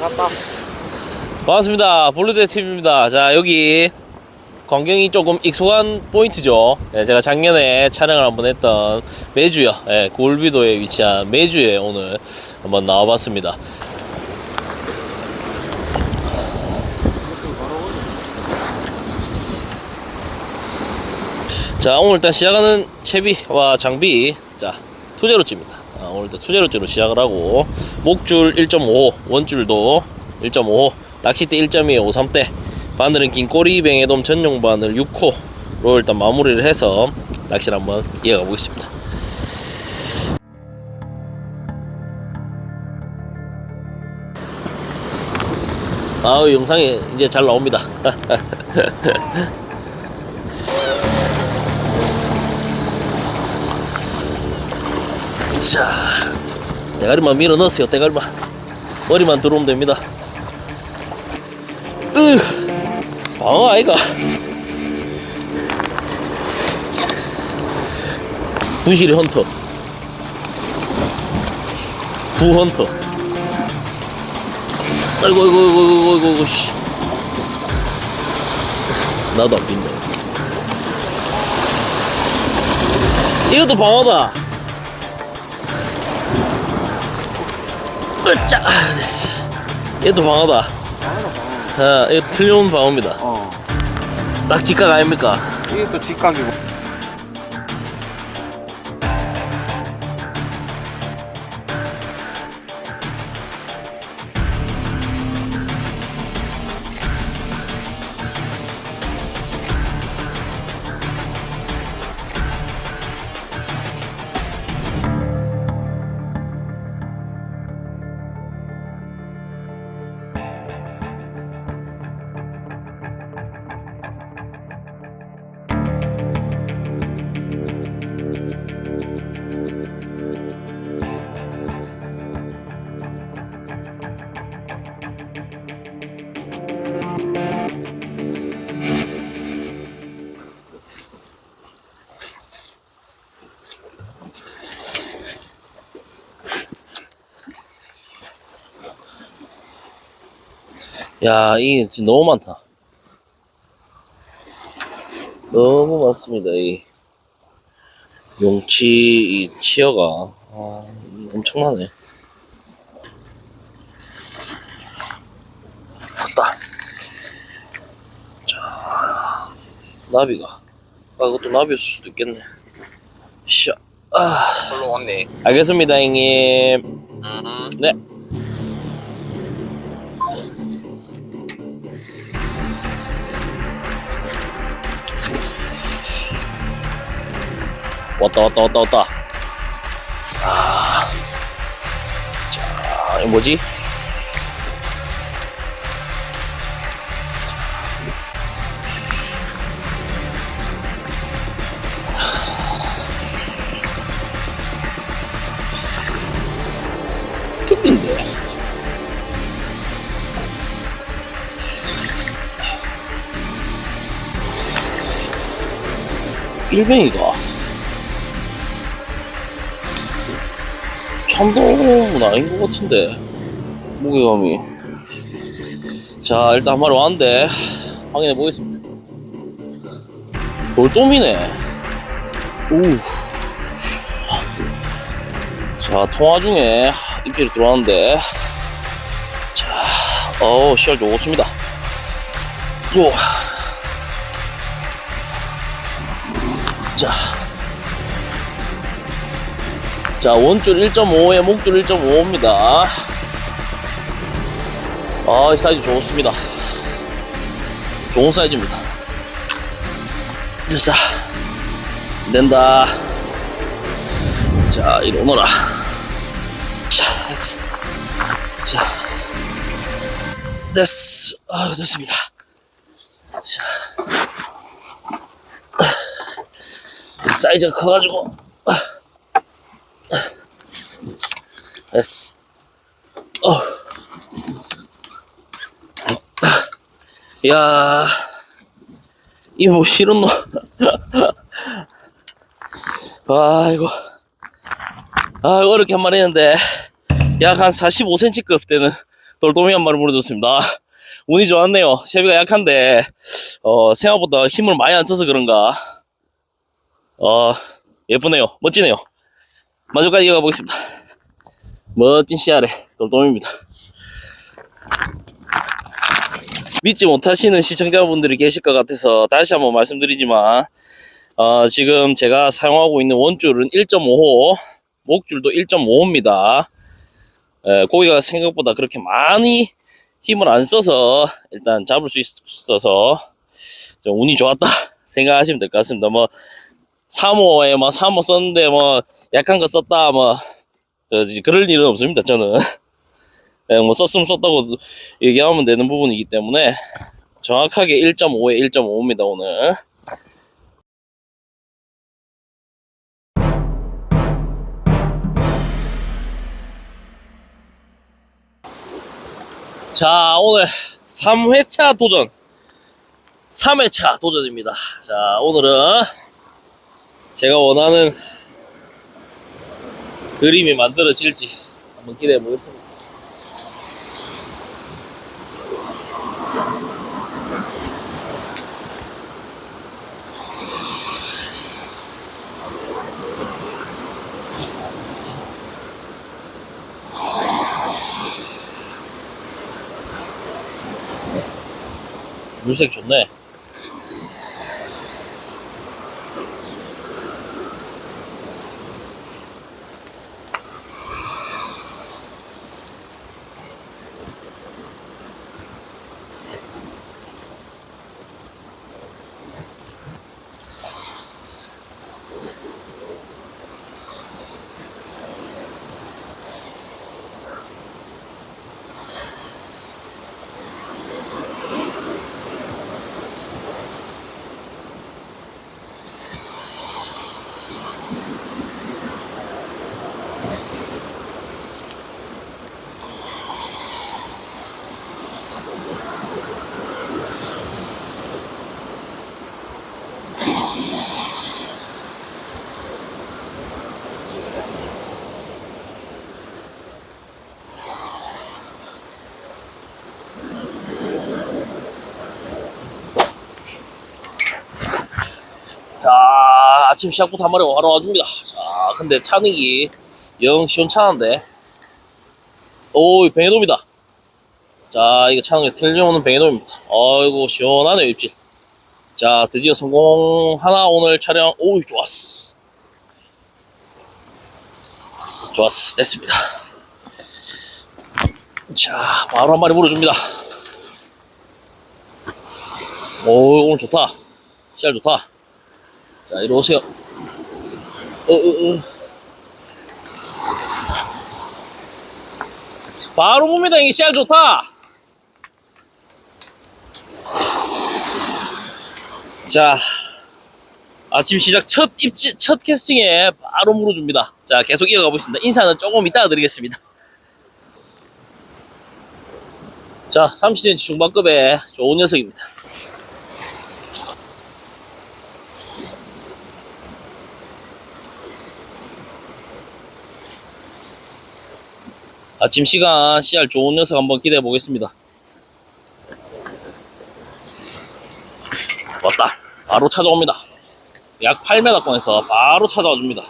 갔다. 반갑습니다. 블루대 TV입니다. 자, 여기 광경이 조금 익숙한 포인트죠. 예, 제가 작년에 촬영을 한번 했던 매주요. 예, 골비도에 위치한 매주에 오늘 한번 나와봤습니다. 자, 오늘 일단 시작하는 채비와 장비, 자, 투제로찌입니다. 아, 오늘 일단 투제로찌로 시작을 하고, 목줄 1.5, 원줄도 1.5, 낚싯대 1.2, 53대, 바늘은 긴 꼬리 뱅에돔 전용 바늘 6호로 일단 마무리를 해서 낚시를 한번 이어가 보겠습니다. 아우 영상이 이제 잘 나옵니다. 자, 대가리만 밀어 넣으세요. 대가리만 머리만 들어오면 됩니다. 으, 방어 아이가. 부실이 헌터. 부헌터. 아이고, 아이고, 아이고, 아이고, 아이고, 씨. 나도 안 빈다. 이것도 방어다. 으짜, 아, 됐어. 얘도 방어다. 아, 이거 틀려온 방어입니다. 어. 딱 직각 아닙니까? 이게 또 직각이고. 야, 이게 진짜 너무 많다. 너무 많습니다, 이 용치, 이 치어가. 아, 엄청나네. 갔다. 자, 나비가. 아, 이것도 나비였을 수도 있겠네. 샤. 아, 별로 왔네. 알겠습니다, 형님. 음. 네. 왔다 왔다 왔다 왔다. 아. 자, 뭐지? 일뱅이가 참돔은 아닌 것 같은데 무게감이. 자 일단 한 마리 왔는데 확인해 보겠습니다. 돌돔이네. 오우. 자 통화 중에 입질이 들어왔는데. 자 어우 시알 좋습니다. 요. 자, 원줄 1.5에 목줄 1.5입니다. 아, 이 사이즈 좋습니다. 좋은 사이즈입니다. 자, 된다. 자, 이리 오너라. 자. 자, 됐어. 아, 됐습니다. 자, 사이즈가 커가지고. 됐어. 어. 야, 이거 뭐 싫은 놈. 아이고. 아, 어렵게 한 마리 했는데, 약 한 45cm급 되는 돌돔이 한 마리 물어줬습니다. 운이 좋았네요. 채비가 약한데, 어, 생각보다 힘을 많이 안 써서 그런가. 어, 예쁘네요. 멋지네요. 마저까지 이어가 보겠습니다. 멋진 씨알의 돌돔입니다. 믿지 못하시는 시청자분들이 계실 것 같아서 다시 한번 말씀드리지만, 어, 지금 제가 사용하고 있는 원줄은 1.5호, 목줄도 1.5호입니다. 고기가 생각보다 그렇게 많이 힘을 안 써서 일단 잡을 수 있어서 좀 운이 좋았다 생각하시면 될 것 같습니다. 뭐 3호에 뭐 3호 썼는데 뭐 약한 거 썼다 뭐 그럴 일은 없습니다. 저는 그냥 뭐 썼으면 썼다고 얘기하면 되는 부분이기 때문에 정확하게 1.5에 1.5입니다 오늘. 자, 오늘 3회차 도전. 3회차 도전입니다. 자, 오늘은 제가 원하는 그림이 만들어질지 한번 기대해 보겠습니다. 물색 좋네. よし。 아침 시작부터 한 마리 와러 와줍니다. 자, 근데 차능이 영 시원찮은데. 오, 뱅에돔이다. 자, 이거 차능이 틀려오는 뱅에돔입니다. 아이고, 시원하네요, 입질. 자, 드디어 성공 하나 오늘 촬영. 오, 좋았어. 좋았어. 됐습니다. 자, 바로 한 마리 물어줍니다. 오, 오늘 좋다. 씨알 좋다. 자, 이리 오세요. 어, 어, 어. 바로 봅니다. 이게 씨알 좋다. 자, 아침 시작 첫 입지, 첫 캐스팅에 바로 물어줍니다. 자, 계속 이어가 보겠습니다. 인사는 조금 이따가 드리겠습니다. 자, 30cm 중반급의 좋은 녀석입니다. 아침 시간 씨알 좋은 녀석 한번 기대해 보겠습니다. 왔다. 바로 찾아옵니다. 약 8m권에서 바로 찾아와 줍니다.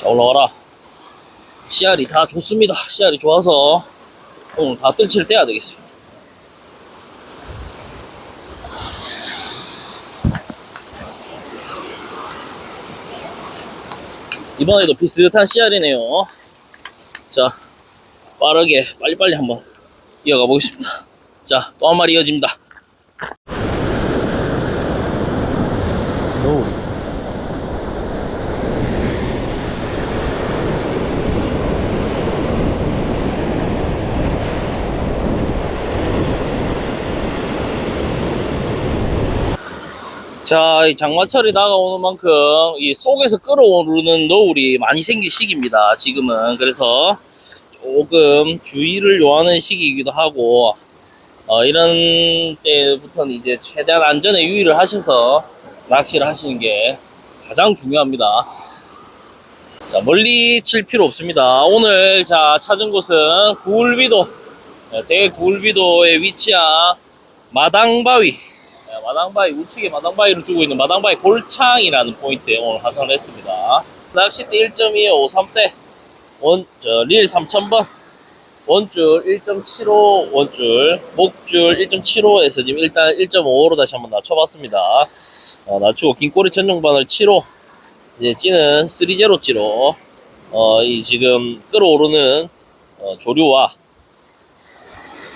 자, 올라와라. 씨알이 다 좋습니다. 씨알이 좋아서 오늘 다 뜰치를 떼야 되겠습니다. 이번에도 비슷한 씨알이네요. 자, 빠르게 빨리빨리 한번 이어가 보겠습니다. 자, 또 한 마리 이어집니다. 자, 이 장마철이 다가오는 만큼 이 속에서 끓어오르는 노을이 많이 생길 시기입니다. 지금은 그래서 조금 주의를 요하는 시기이기도 하고 어, 이런 때부터는 이제 최대한 안전에 유의를 하셔서 낚시를 하시는 게 가장 중요합니다. 자, 멀리 칠 필요 없습니다. 오늘 자 찾은 곳은 구울비도 네, 대구울비도에 위치한 마당바위 네, 마당바위 우측에 마당바위를 두고 있는 마당바위 골창이라는 포인트에 오늘 하선을 했습니다. 낚싯대 1.2에 53대 원, 저, 릴 3000번 원줄 1.75 원줄 목줄 1.75에서 지금 일단 1.5로 다시 한번 낮춰봤습니다. 어, 낮추고 긴 꼬리 전용반을 7호 이제 찌는 3제로 찌로 어, 이 지금 끌어오르는 어, 조류와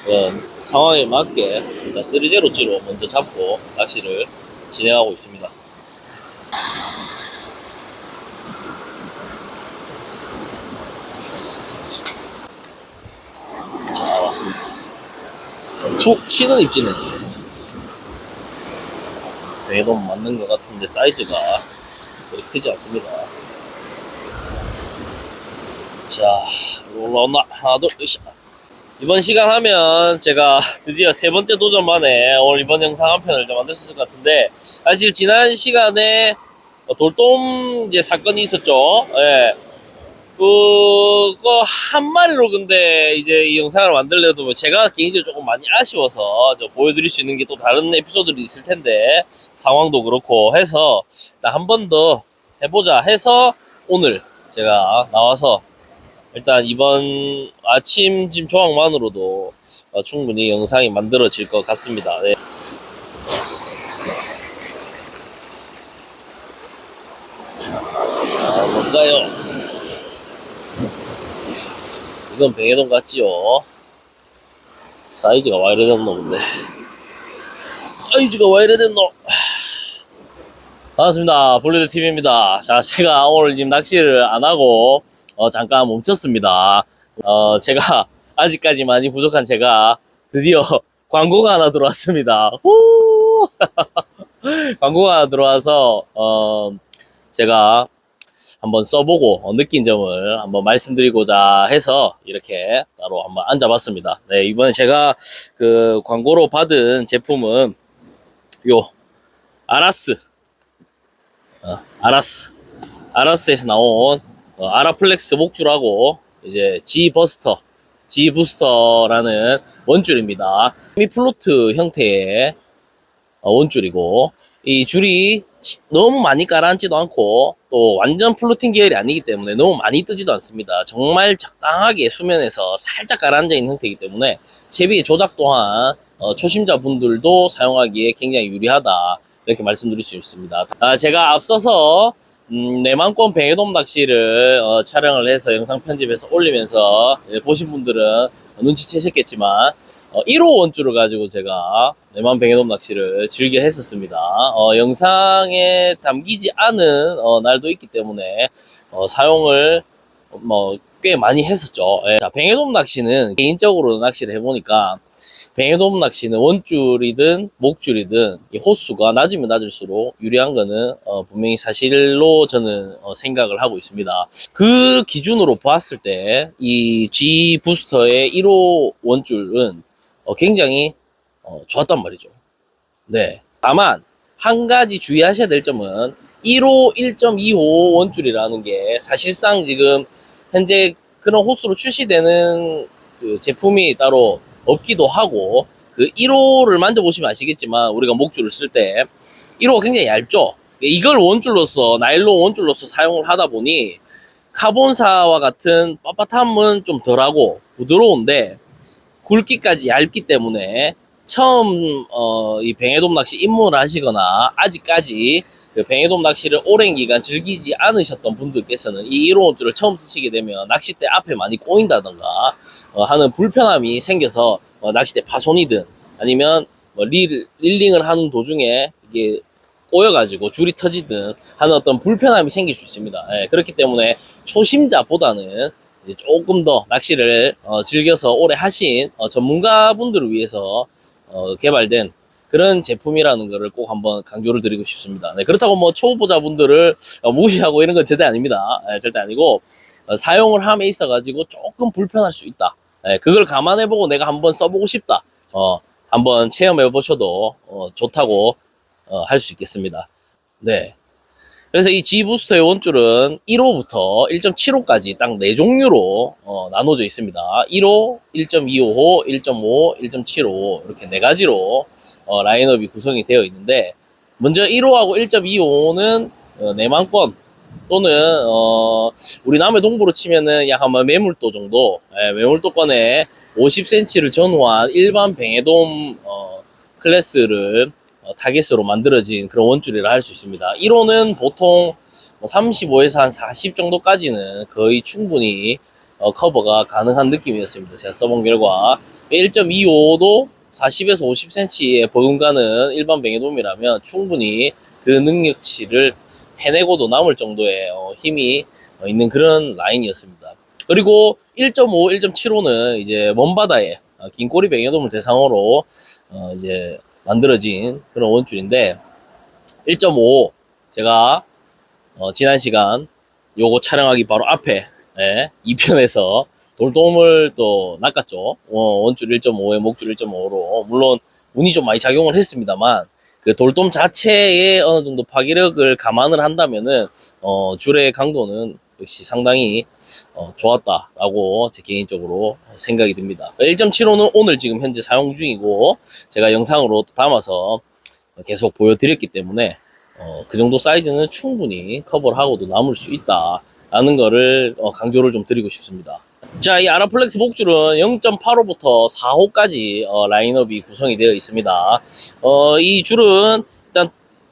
어, 상황에 맞게 일단 3제로 찌로 먼저 잡고 낚시를 진행하고 있습니다. 자 왔습니다. 툭 치는 입지는 배도 맞는 것 같은데 사이즈가 그리 크지 않습니다. 자, 올라온다. 하나, 둘, 으쌰. 이번 시간 하면 제가 드디어 세 번째 도전 만에 오늘 이번 영상 한 편을 좀 만들 수 있을 것 같은데, 사실 지난 시간에 돌돔 이제 사건이 있었죠. 예. 그거 한 마리로 근데 이제 이 영상을 만들려도 뭐 제가 개인적으로 조금 많이 아쉬워서 저 보여드릴 수 있는 게 또 다른 에피소드들이 있을 텐데 상황도 그렇고 해서 한번 더 해보자 해서 오늘 제가 나와서 일단 이번 아침 짐 조항만으로도 어, 충분히 영상이 만들어질 것 같습니다. 네. 아, 뭔가요? 이건 뱅에돈 같지요? 사이즈가 와 이래 됐노 근데 사이즈가 와 이래 됐노 반갑습니다 볼리드 TV입니다 자 제가 오늘 지금 낚시를 안 하고 어, 잠깐 멈췄습니다. 어 제가 아직까지 많이 부족한 제가 드디어 광고가 하나 들어왔습니다. 후! 광고가 하나 들어와서 어 제가 한번 써보고 어, 느낀 점을 한번 말씀드리고자 해서 이렇게 따로 한번 앉아봤습니다. 네, 이번에 제가 그 광고로 받은 제품은 요 아라스, 어, 아라스, 아라스에서 나온 어, 아라플렉스 목줄하고 이제 G 버스터, G 부스터라는 원줄입니다. 미 플로트 형태의 어, 원줄이고 이 줄이 시- 너무 많이 가라앉지도 않고 또 완전 플로팅 계열이 아니기 때문에 너무 많이 뜨지도 않습니다. 정말 적당하게 수면에서 살짝 가라앉아 있는 형태이기 때문에 채비 조작 또한 어, 초심자분들도 사용하기에 굉장히 유리하다 이렇게 말씀드릴 수 있습니다. 아, 제가 앞서서 음, 내만권 뱅에돔 낚시를 어, 촬영을 해서 영상 편집해서 올리면서 예, 보신 분들은 눈치채셨겠지만 어, 1호 원줄을 가지고 제가 내만 뱅에돔 낚시를 즐겨 했었습니다. 어, 영상에 담기지 않은 어, 날도 있기 때문에 어, 사용을 뭐 꽤 많이 했었죠. 예. 자, 뱅에돔 낚시는 개인적으로 낚시를 해보니까 뱅에돔 낚시는 원줄이든 목줄이든 이 호수가 낮으면 낮을수록 유리한 거는 어, 분명히 사실로 저는 어, 생각을 하고 있습니다. 그 기준으로 보았을 때 이 G 부스터의 1호 원줄은 어, 굉장히 어, 좋았단 말이죠. 네. 다만 한 가지 주의하셔야 될 점은 1호 1.25 원줄이라는 게 사실상 지금 현재 그런 호수로 출시되는 그 제품이 따로 없기도 하고 그 1호를 만져보시면 아시겠지만 우리가 목줄을 쓸 때 1호가 굉장히 얇죠. 이걸 원줄로서 나일론 원줄로서 사용을 하다 보니 카본사와 같은 빳빳함은 좀 덜하고 부드러운데 굵기까지 얇기 때문에 처음 어, 이 뱅에돔 낚시 입문을 하시거나 아직까지 그 뱅에돔 낚시를 오랜 기간 즐기지 않으셨던 분들께서는 이 1호 원줄을 처음 쓰시게 되면 낚싯대 앞에 많이 꼬인다던가 어, 하는 불편함이 생겨서 어, 낚싯대 파손이든 아니면 뭐 릴, 릴링을 하는 도중에 이게 꼬여가지고 줄이 터지든 하는 어떤 불편함이 생길 수 있습니다. 예, 그렇기 때문에 초심자보다는 이제 조금 더 낚시를 어, 즐겨서 오래 하신 어, 전문가분들을 위해서 어, 개발된 그런 제품이라는 거를 꼭 한번 강조를 드리고 싶습니다. 네, 그렇다고 뭐 초보자분들을 어, 무시하고 이런 건 절대 아닙니다. 예, 절대 아니고 어, 사용을 함에 있어 가지고 조금 불편할 수 있다. 예, 그걸 감안해 보고 내가 한번 써보고 싶다. 어, 한번 체험해 보셔도 어, 좋다고 어, 할 수 있겠습니다. 네. 그래서 이 G 부스터의 원줄은 1호부터 1.75까지 딱 네 종류로 어, 나눠져 있습니다. 1호, 1.25호, 1.5, 1.75 이렇게 네 가지로 어, 라인업이 구성이 되어 있는데 먼저 1호하고 1.25호는 어, 내만권 또는 어, 우리 남해 동부로 치면은 약 한번 매물도 정도 예, 매물도권에 50cm를 전후한 일반 뱅에돔 어, 클래스를 어, 타겟으로 만들어진 그런 원줄이라 할 수 있습니다. 1호는 보통 35에서 한 40 정도까지는 거의 충분히 어, 커버가 가능한 느낌이었습니다. 제가 써본 결과 1.25도 40에서 50cm의 버금가는 일반 뱅에돔이라면 충분히 그 능력치를 해내고도 남을 정도의 어, 힘이 어, 있는 그런 라인이었습니다. 그리고 1.5, 1.75는 이제 먼 바다에 어, 긴 꼬리 뱅에돔을 대상으로 어, 이제 만들어진 그런 원줄인데 1.5 제가 어, 지난 시간 요거 촬영하기 바로 앞에 예, 2편에서 돌돔을 또 낚았죠. 어, 원줄 1.5에 목줄 1.5로 물론 운이 좀 많이 작용을 했습니다만 그 돌돔 자체의 어느 정도 파괴력을 감안을 한다면은 어, 줄의 강도는 역시 상당히 어, 좋았다라고 제 개인적으로 생각이 듭니다. 1.75는 오늘 지금 현재 사용 중이고 제가 영상으로 또 담아서 계속 보여드렸기 때문에 어, 그 정도 사이즈는 충분히 커버를 하고도 남을 수 있다라는 거를 어, 강조를 좀 드리고 싶습니다. 자, 이 아라플렉스 목줄은 0.85부터 4호까지 어, 라인업이 구성이 되어 있습니다. 어, 이 줄은 일단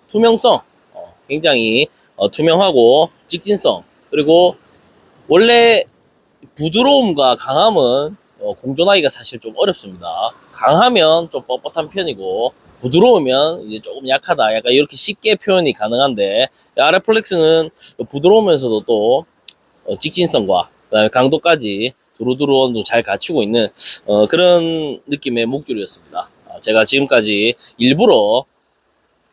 투명성, 어, 굉장히 어, 투명하고 직진성, 그리고 원래 부드러움과 강함은 어, 공존하기가 사실 좀 어렵습니다. 강하면 좀 뻣뻣한 편이고 부드러우면 이제 조금 약하다. 약간 이렇게 쉽게 표현이 가능한데 아라플렉스는 부드러우면서도 또 어, 직진성과 그다음에 강도까지 두루두루 어느 정도 잘 갖추고 있는 어, 그런 느낌의 목줄이었습니다. 아, 제가 지금까지 일부러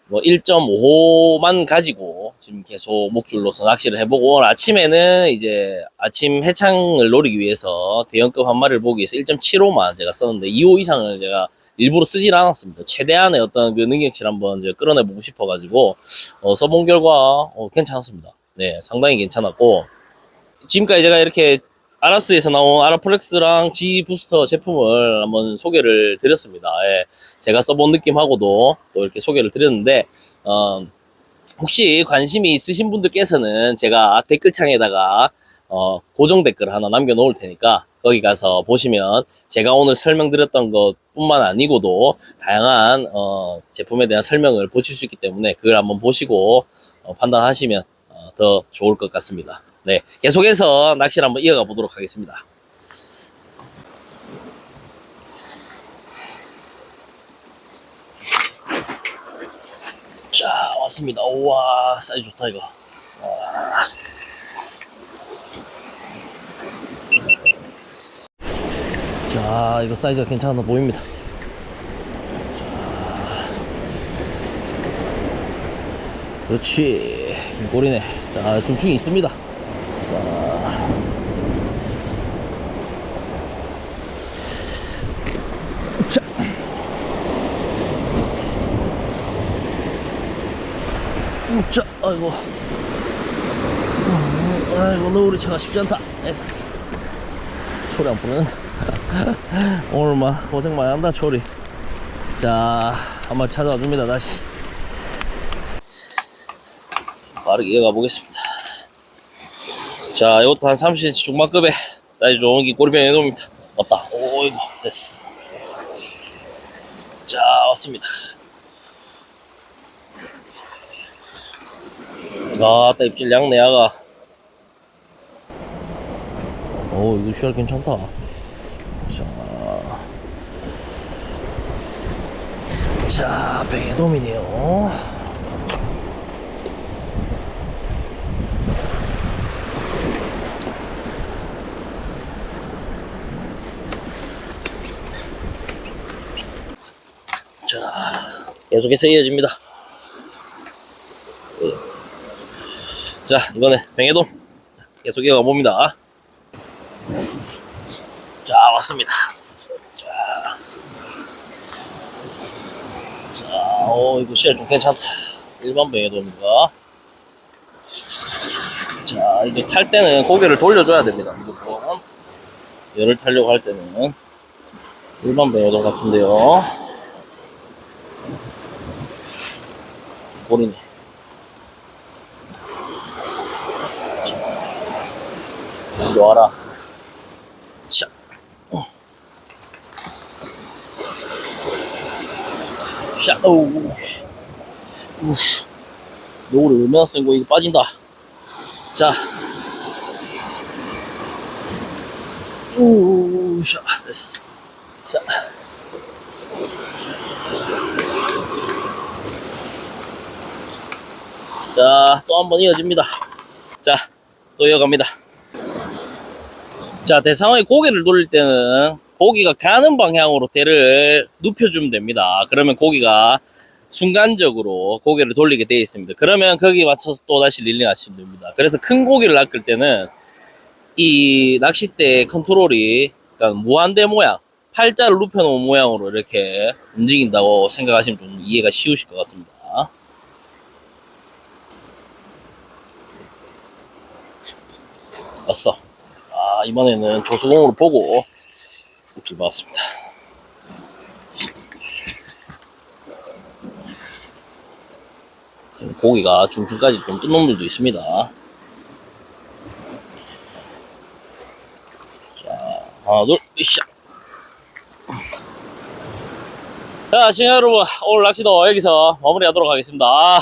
뭐 1.5만 가지고 지금 계속 목줄로서 낚시를 해보고 오늘 아침에는 이제 아침 해창을 노리기 위해서 대형급 한 마리를 보기 위해서 1.75만 제가 썼는데 2호 이상을 제가 일부러 쓰질 않았습니다. 최대한의 어떤 그 능력치를 한번 이제 끌어내보고 싶어가지고 어, 써본 결과 어, 괜찮았습니다. 네, 상당히 괜찮았고 지금까지 제가 이렇게 아라스에서 나온 아라플렉스랑 G 부스터 제품을 한번 소개를 드렸습니다. 예, 제가 써본 느낌하고도 또 이렇게 소개를 드렸는데, 어, 혹시 관심이 있으신 분들께서는 제가 댓글창에다가 어, 고정 댓글 하나 남겨 놓을 테니까 거기 가서 보시면 제가 오늘 설명드렸던 것 뿐만 아니고도 다양한 어, 제품에 대한 설명을 보실 수 있기 때문에 그걸 한번 보시고 어, 판단하시면 어, 더 좋을 것 같습니다. 네, 계속해서 낚시를 한번 이어가 보도록 하겠습니다. 자, 왔습니다. 우와, 사이즈 좋다, 이거. 와. 자, 이거 사이즈가 괜찮아 보입니다. 자, 그렇지. 이 꼬리네. 자, 중충이 있습니다. 자. 자. 자, 아이고. 음, 아이고, 너우리 차가 쉽지 않다. 에스. 초리 안 부르는. 오늘 막 고생 많이 한다, 초리. 자, 한번 찾아와 줍니다, 다시. 빠르게 이어가 보겠습니다. 자, 이것도 한 30cm 중반급의 사이즈 좋은 게 꼬리병 해놓습니다. 왔다. 오, 이거 됐어. 자, 왔습니다. 아따, 입질 양내 야가. 오, 이거 슈알 괜찮다. 자. 자, 배돔이네요. 자, 계속해서 이어집니다. 예. 자, 이번에. 자, 계속 이어가 봅니다. 자, 왔습니다. 자. 자, 오, 이거 시야 좀 괜찮다. 일반 뱅에도입니다. 자, 이제 탈 때는 고개를 돌려줘야 됩니다. 무조건. 열을 타려고 할 때는. 일반 뱅에도 같은데요. 꼬리네. 이리 와라. 샤. 어. 샤. 오우. 우. 노을이 얼마나 센 거, 이거 빠진다. 자. 우, 샤. 됐어. 자. 자, 또 한 번 이어집니다. 자, 또 이어갑니다. 자, 대상어의 고개를 돌릴 때는 고기가 가는 방향으로 대를 눕혀주면 됩니다. 그러면 고기가 순간적으로 고개를 돌리게 되어 있습니다. 그러면 거기에 맞춰서 또 다시 릴링 하시면 됩니다. 그래서 큰 고기를 낚을 때는 이 낚싯대 컨트롤이 그러니까 무한대 모양, 팔자를 눕혀놓은 모양으로 이렇게 움직인다고 생각하시면 좀 이해가 쉬우실 것 같습니다. 왔어. 아, 이번에는 조수공으로 보고 길 봤습니다. 고기가 중층까지 좀 뜬 놈들도 있습니다. 자, 하나, 둘, 으쌰. 자, 시청자 여러분, 오늘 낚시도 여기서 마무리하도록 하겠습니다. 아,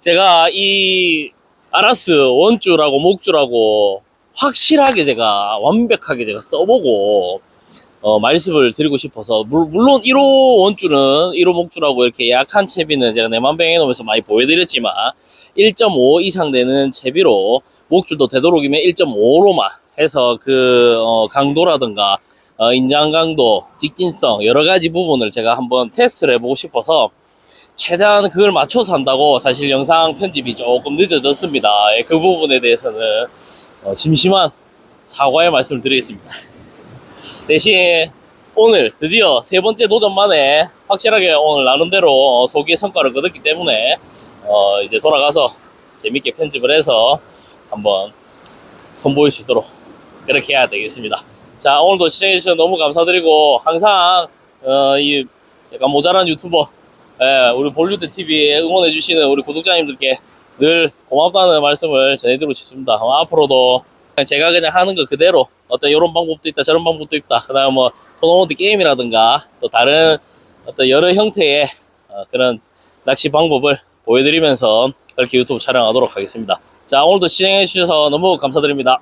제가 이 아라스 원줄하고 목줄하고 확실하게 제가 완벽하게 제가 써보고 어, 말씀을 드리고 싶어서 물, 물론 1호 원줄은 1호 목줄하고 이렇게 약한 채비는 제가 내만병에 놓으면서 많이 보여드렸지만 1.5 이상 되는 채비로 목줄도 되도록이면 1.5로만 해서 그 어, 강도라든가 어, 인장 강도, 직진성 여러 가지 부분을 제가 한번 테스트를 해보고 싶어서 최대한 그걸 맞춰서 한다고 사실 영상 편집이 조금 늦어졌습니다. 예, 그 부분에 대해서는 어, 심심한 사과의 말씀을 드리겠습니다. 대신 오늘 드디어 세 번째 도전 만에 확실하게 오늘 나름대로 어, 소기의 성과를 거뒀기 때문에 어, 이제 돌아가서 재밌게 편집을 해서 한번 선보일 수 있도록 그렇게 해야 되겠습니다. 자 오늘도 시청해주셔서 너무 감사드리고 항상 어, 이 약간 모자란 유튜버 예, 우리 볼류드 TV에 응원해 주시는 우리 구독자님들께 늘 고맙다는 말씀을 전해드리고 싶습니다. 어, 앞으로도 그냥 제가 그냥 하는 거 그대로 어떤 이런 방법도 있다 저런 방법도 있다 그다음 뭐 토너먼트 게임이라든가 또 다른 어떤 여러 형태의 어, 그런 낚시 방법을 보여드리면서 그렇게 유튜브 촬영하도록 하겠습니다. 자 오늘도 시청해 주셔서 너무 감사드립니다.